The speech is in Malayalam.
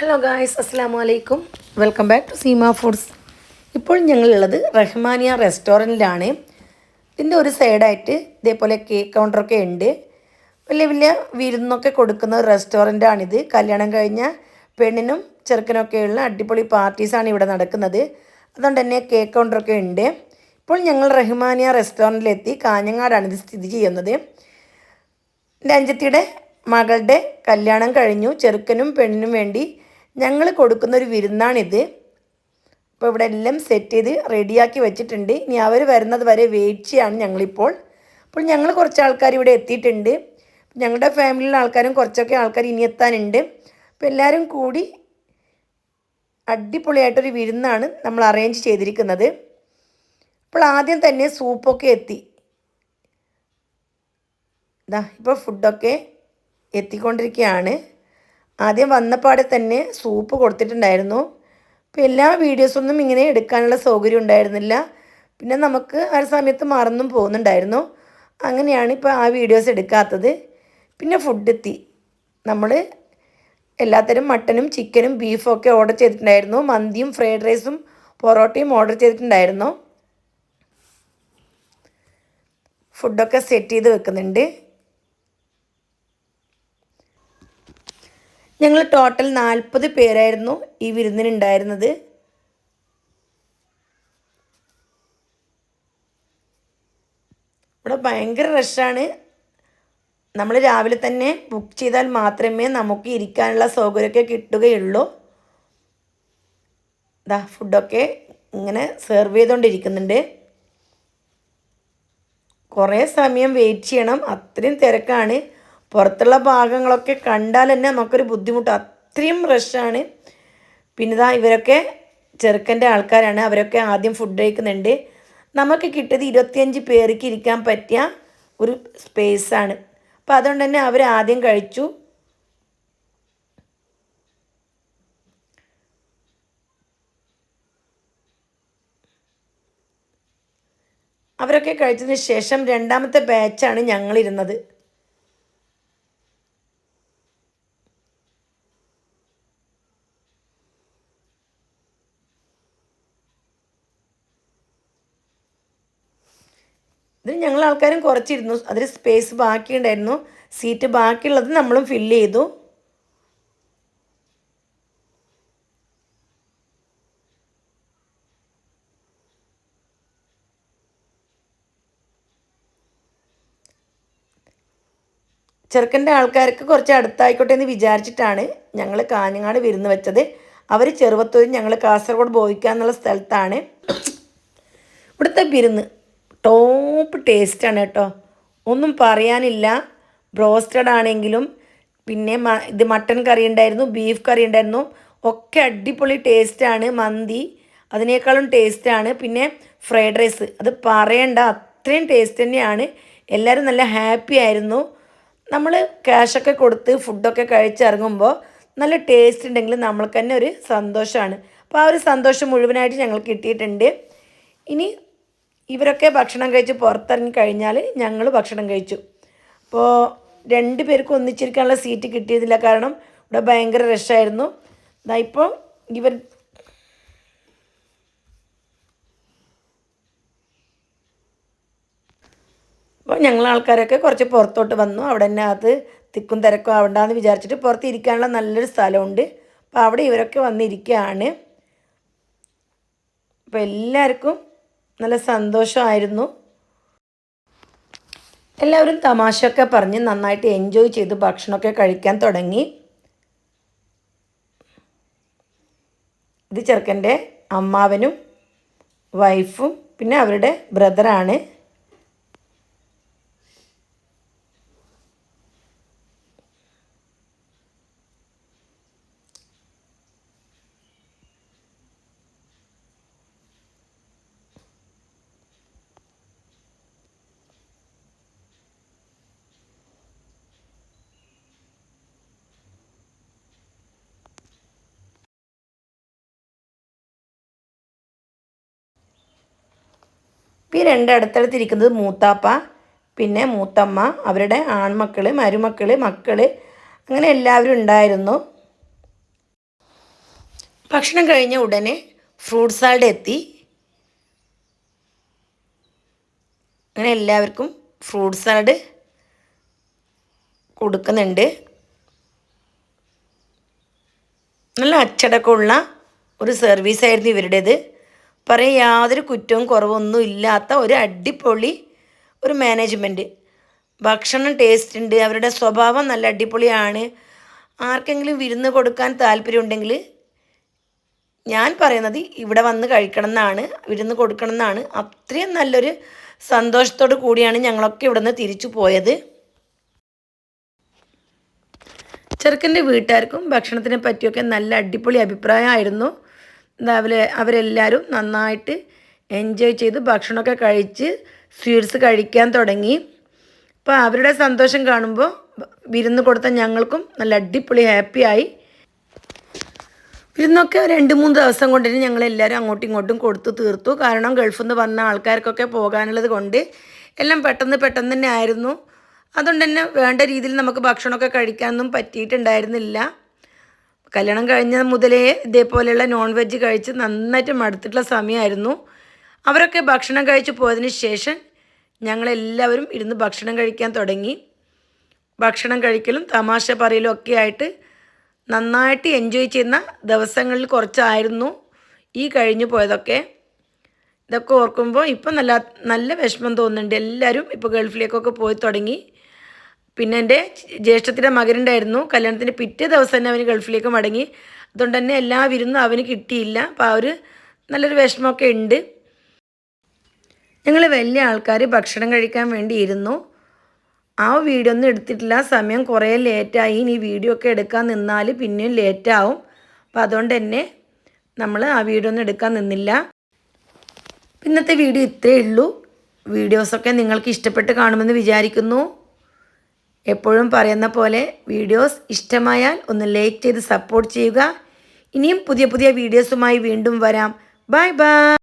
ഹലോ ഗായ്സ് അസ്സാം വലൈക്കും welcome back to Seema foods ഇപ്പോൾ ഞങ്ങളുള്ളത് റഹ്മാനിയ റെസ്റ്റോറന്റിലാണ്. ഇതിന്റെ ഒരു സൈഡായിട്ട് ഇതേപോലെ കേക്ക് കൗണ്ടറൊക്കെ ഉണ്ട്. വലിയ വലിയ വിരുന്നൊക്കെ കൊടുക്കുന്ന റെസ്റ്റോറന്റാണിത്. കല്യാണം കഴിഞ്ഞ പെണ്ണിനും ചെറുക്കനൊക്കെയുള്ള അടിപൊളി പാർട്ടീസാണ് ഇവിടെ നടക്കുന്നത്. അതുകൊണ്ട് തന്നെ കേക്ക് കൗണ്ടറൊക്കെ ഉണ്ട്. ഇപ്പോൾ ഞങ്ങൾ റഹ്മാനിയ റെസ്റ്റോറന്റിലെത്തി. കാഞ്ഞങ്ങാടാണ് ഇത് സ്ഥിതി ചെയ്യുന്നത്. എന്റെ അഞ്ചത്തിയുടെ മകളുടെ കല്യാണം കഴിഞ്ഞു. ചെറുക്കനും പെണ്ണിനും വേണ്ടി ഞങ്ങൾ കൊടുക്കുന്ന ഒരു വിരുന്നാണിത്. അപ്പോൾ ഇവിടെ എല്ലാം സെറ്റ് ചെയ്ത് റെഡിയാക്കി വെച്ചിട്ടുണ്ട്. ഇനി അവർ വരുന്നത് വരെ വെയിറ്റ് ചെയ്യാണ് ഞങ്ങളിപ്പോൾ. അപ്പോൾ ഞങ്ങൾ കുറച്ച് ആൾക്കാർ ഇവിടെ എത്തിയിട്ടുണ്ട്. ഞങ്ങളുടെ ഫാമിലിയിലെ ആൾക്കാരും കുറച്ചൊക്കെ ആൾക്കാർ ഇനി എത്താനുണ്ട്. അപ്പോൾ എല്ലാവരും കൂടി അടിപൊളിയായിട്ടൊരു വിരുന്നാണ് നമ്മൾ അറേഞ്ച് ചെയ്തിരിക്കുന്നത്. അപ്പോൾ ആദ്യം തന്നെ സൂപ്പൊക്കെ എത്തി. ഇതാ ഇപ്പോൾ ഫുഡൊക്കെ എത്തിക്കൊണ്ടിരിക്കുകയാണ്. ആദ്യം വന്നപ്പാടെ തന്നെ സൂപ്പ് കൊടുത്തിട്ടുണ്ടായിരുന്നു. അപ്പോൾ എല്ലാ വീഡിയോസൊന്നും ഇങ്ങനെ എടുക്കാനുള്ള സൗകര്യം ഉണ്ടായിരുന്നില്ല. പിന്നെ നമുക്ക് ആ സമയത്ത് മറന്നും പോകുന്നുണ്ടായിരുന്നു. അങ്ങനെയാണ് ഇപ്പോൾ ആ വീഡിയോസ് എടുക്കാത്തത്. പിന്നെ ഫുഡ് എത്തി. നമ്മൾ എല്ലാത്തരം മട്ടനും ചിക്കനും ബീഫും ഒക്കെ ഓർഡർ ചെയ്തിട്ടുണ്ടായിരുന്നു. മന്തിയും ഫ്രൈഡ് റൈസും പൊറോട്ടയും ഓർഡർ ചെയ്തിട്ടുണ്ടായിരുന്നു. ഫുഡൊക്കെ സെറ്റ് ചെയ്ത് വെക്കുന്നുണ്ട്. ഞങ്ങൾ ടോട്ടൽ നാൽപ്പത് പേരായിരുന്നു ഈ വിരുന്നിനുണ്ടായിരുന്നത്. ഇവിടെ ഭയങ്കര റഷാണ് നമ്മൾ രാവിലെ തന്നെ ബുക്ക് ചെയ്താൽ മാത്രമേ നമുക്ക് ഇരിക്കാനുള്ള സൗകര്യമൊക്കെ കിട്ടുകയുള്ളൂ. ഇതാ ഫുഡൊക്കെ ഇങ്ങനെ സെർവ് ചെയ്തുകൊണ്ടിരിക്കുന്നുണ്ട് കുറേ സമയം വെയിറ്റ് ചെയ്യണം. അത്രയും തിരക്കാണ്. പുറത്തുള്ള ഭാഗങ്ങളൊക്കെ കണ്ടാൽ തന്നെ നമുക്കൊരു ബുദ്ധിമുട്ട്. അത്രയും റഷാണ് പിന്നെ ഇതാ ഇവരൊക്കെ ചെറുക്കന്റെ ആൾക്കാരാണ്. അവരൊക്കെ ആദ്യം ഫുഡ് കഴിക്കുന്നുണ്ട്. നമുക്ക് കിട്ടിയത് ഇരുപത്തിയഞ്ച് പേർക്ക് ഇരിക്കാൻ പറ്റിയ ഒരു സ്പേസാണ് അപ്പോൾ അതുകൊണ്ട് തന്നെ അവർ ആദ്യം കഴിച്ചു. അവരൊക്കെ കഴിച്ചതിന് ശേഷം രണ്ടാമത്തെ ബാച്ചാണ് ഞങ്ങളിരുന്നത്. ഇതിൽ ഞങ്ങൾ ആൾക്കാരും കുറച്ചിരുന്നു. അതിൽ സ്പേസ് ബാക്കിയുണ്ടായിരുന്നു. സീറ്റ് ബാക്കിയുള്ളത് നമ്മളും ഫില്ല് ചെയ്തു. ചെറുക്കന്റെ ആൾക്കാർക്ക് കുറച്ച് അടുത്തായിക്കോട്ടെ എന്ന് വിചാരിച്ചിട്ടാണ് ഞങ്ങൾ കാഞ്ഞങ്ങാട് വിരുന്ന് വെച്ചത്. അവർ ചെറുപത്തൂരിൽ ഞങ്ങൾ കാസർഗോഡ് ബോയിക്ക എന്നുള്ള സ്ഥലത്താണ് ഇവിടുത്തെ വിരുന്ന്. ടോപ്പ് ടേസ്റ്റാണ് കേട്ടോ. ഒന്നും പറയാനില്ല. ബ്രോസ്റ്റഡ് ആണെങ്കിലും പിന്നെ ഇത് മട്ടൺ കറി ഉണ്ടായിരുന്നു ബീഫ് കറി ഉണ്ടായിരുന്നു. ഒക്കെ അടിപൊളി ടേസ്റ്റാണ് മന്തി. അതിനേക്കാളും ടേസ്റ്റാണ് പിന്നെ ഫ്രൈഡ് റൈസ് അത് പറയണ്ട അത്രയും ടേസ്റ്റ് തന്നെയാണ്. എല്ലാവരും നല്ല ഹാപ്പി ആയിരുന്നു. നമ്മൾ ക്യാഷൊക്കെ കൊടുത്ത് ഫുഡൊക്കെ കഴിച്ചിറങ്ങുമ്പോൾ നല്ല ടേസ്റ്റ് ഉണ്ടെങ്കിൽ നമ്മൾക്ക് തന്നെ ഒരു സന്തോഷമാണ്. അപ്പോൾ ആ ഒരു സന്തോഷം മുഴുവനായിട്ട് ഞങ്ങൾ കിട്ടിയിട്ടുണ്ട്. ഇനി ഇവരൊക്കെ ഭക്ഷണം കഴിച്ച് പുറത്തിറങ്ങി കഴിഞ്ഞാൽ ഞങ്ങൾ ഭക്ഷണം കഴിച്ചു. അപ്പോൾ രണ്ട് പേർക്കും ഒന്നിച്ചിരിക്കാനുള്ള സീറ്റ് കിട്ടിയതില്ല കാരണം ഇവിടെ ഭയങ്കര റഷായിരുന്നു ഇപ്പോൾ ഇവർ അപ്പോൾ ഞങ്ങൾ ആൾക്കാരൊക്കെ കുറച്ച് പുറത്തോട്ട് വന്നു. അവിടെ തന്നെ അത് തിക്കും തിരക്കും ആവണ്ടെന്ന് വിചാരിച്ചിട്ട് പുറത്ത് ഇരിക്കാനുള്ള നല്ലൊരു സ്ഥലമുണ്ട്. അപ്പോൾ അവിടെ ഇവരൊക്കെ വന്നിരിക്കുകയാണ് അപ്പോൾ എല്ലാവർക്കും നല്ല സന്തോഷമായിരുന്നു. എല്ലാവരും തമാശയൊക്കെ പറഞ്ഞ് നന്നായിട്ട് എൻജോയ് ചെയ്ത് ഭക്ഷണമൊക്കെ കഴിക്കാൻ തുടങ്ങി. ഇത് ചെറുക്കന്റെ അമ്മാവനും വൈഫും പിന്നെ അവരുടെ ബ്രദറാണ് ഈ രണ്ട് അടുത്തടുത്തിരിക്കുന്നത് മൂത്താപ്പ പിന്നെ മൂത്തമ്മ അവരുടെ ആൺമക്കൾ മരുമക്കൾ മക്കൾ അങ്ങനെ എല്ലാവരും ഉണ്ടായിരുന്നു. ഭക്ഷണം കഴിഞ്ഞ ഉടനെ ഫ്രൂട്ട് സാലഡ് എത്തി. അങ്ങനെ എല്ലാവർക്കും ഫ്രൂട്ട് സാലഡ് കൊടുക്കുന്നുണ്ട്. നല്ല അച്ചടക്കമുള്ള ഒരു സർവീസായിരുന്നു ഇവരുടേത്. പറയാൻ യാതൊരു കുറ്റവും കുറവൊന്നും ഇല്ലാത്ത ഒരു അടിപൊളി ഒരു മാനേജ്മെന്റ് ഭക്ഷണം ടേസ്റ്റ് ഉണ്ട് അവരുടെ സ്വഭാവം നല്ല അടിപൊളിയാണ്. ആർക്കെങ്കിലും വിരുന്ന് കൊടുക്കാൻ താല്പര്യമുണ്ടെങ്കിൽ ഞാൻ പറയുന്നത് ഇവിടെ വന്ന് കഴിക്കണം എന്നാണ് വിരുന്ന് കൊടുക്കണം എന്നാണ് അത്രയും നല്ലൊരു സന്തോഷത്തോടു കൂടിയാണ് ഞങ്ങളൊക്കെ ഇവിടെ നിന്ന് തിരിച്ചു പോയത്. ചെറുക്കന്റെ വീട്ടുകാർക്കും ഭക്ഷണത്തിനെ പറ്റിയൊക്കെ നല്ല അടിപൊളി അഭിപ്രായമായിരുന്നു. അവരെ അവരെല്ലാവരും നന്നായിട്ട് എൻജോയ് ചെയ്ത് ഭക്ഷണമൊക്കെ കഴിച്ച് സ്വീറ്റ്സ് കഴിക്കാൻ തുടങ്ങി. അപ്പോൾ അവരുടെ സന്തോഷം കാണുമ്പോൾ വിരുന്ന് കൊടുത്ത ഞങ്ങൾക്കും നല്ല അടിപൊളി ഹാപ്പിയായി വിരുന്നൊക്കെ രണ്ട് മൂന്ന് ദിവസം കൊണ്ട് തന്നെ ഞങ്ങളെല്ലാവരും അങ്ങോട്ടും ഇങ്ങോട്ടും കൊടുത്തു തീർത്തു. കാരണം ഗൾഫിൽ നിന്ന് വന്ന ആൾക്കാർക്കൊക്കെ പോകാനുള്ളത് കൊണ്ട് എല്ലാം പെട്ടെന്ന് പെട്ടെന്ന് തന്നെ ആയിരുന്നു. അതുകൊണ്ട് തന്നെ വേണ്ട രീതിയിൽ നമുക്ക് ഭക്ഷണമൊക്കെ കഴിക്കാനൊന്നും പറ്റിയിട്ടുണ്ടായിരുന്നില്ല. കല്യാണം കഴിഞ്ഞ മുതലേ ഇതേപോലെയുള്ള നോൺ വെജ് കഴിച്ച് നന്നായിട്ട് മടുത്തിട്ടുള്ള സമയമായിരുന്നു. അവരൊക്കെ ഭക്ഷണം കഴിച്ച് പോയതിന് ശേഷം ഞങ്ങളെല്ലാവരും ഇരുന്ന് ഭക്ഷണം കഴിക്കാൻ തുടങ്ങി. ഭക്ഷണം കഴിക്കലും തമാശ പറയലും ഒക്കെ ആയിട്ട് നന്നായിട്ട് എൻജോയ് ചെയ്യുന്ന ദിവസങ്ങളിൽ കുറച്ചായിരുന്നു ഈ കഴിഞ്ഞു പോയതൊക്കെ. ഇതൊക്കെ ഓർക്കുമ്പോൾ ഇപ്പം നല്ല നല്ല വിഷമം തോന്നുന്നുണ്ട്. എല്ലാവരും ഇപ്പോൾ ഗൾഫിലേക്കൊക്കെ പോയി തുടങ്ങി. പിന്നെ എന്റെ ജ്യേഷ്ഠത്തിന്റെ മകനുണ്ടായിരുന്നു. കല്യാണത്തിന്റെ പിറ്റേ ദിവസം തന്നെ അവന് ഗൾഫിലേക്ക് മടങ്ങി. അതുകൊണ്ട് തന്നെ എല്ലാ വിരുന്നും അവന് കിട്ടിയില്ല. അപ്പോൾ ആ ഒരു നല്ലൊരു വിഷമമൊക്കെ ഉണ്ട്. ഞങ്ങൾ വലിയ ആൾക്കാർ ഭക്ഷണം കഴിക്കാൻ വേണ്ടി ഇരുന്നു. ആ വീഡിയോ ഒന്നും എടുത്തിട്ടില്ല. സമയം കുറേ ലേറ്റായി ഇനി വീഡിയോ ഒക്കെ എടുക്കാൻ നിന്നാൽ പിന്നെയും ലേറ്റാവും അപ്പോൾ അതുകൊണ്ട് തന്നെ നമ്മൾ ആ വീഡിയോ ഒന്നും എടുക്കാൻ നിന്നില്ല. ഇന്നത്തെ വീഡിയോ ഇത്രയേ ഉള്ളൂ. വീഡിയോസൊക്കെ നിങ്ങൾക്ക് ഇഷ്ടപ്പെട്ട് കാണുമെന്ന് വിചാരിക്കുന്നു. എപ്പോഴും പറയുന്ന പോലെ വീഡിയോസ് ഇഷ്ടമായാൽ ഒന്ന് ലൈക്ക് ചെയ്ത് സപ്പോർട്ട് ചെയ്യുക. ഇനിയും പുതിയ പുതിയ വീഡിയോസുമായി വീണ്ടും വരാം. Bye bye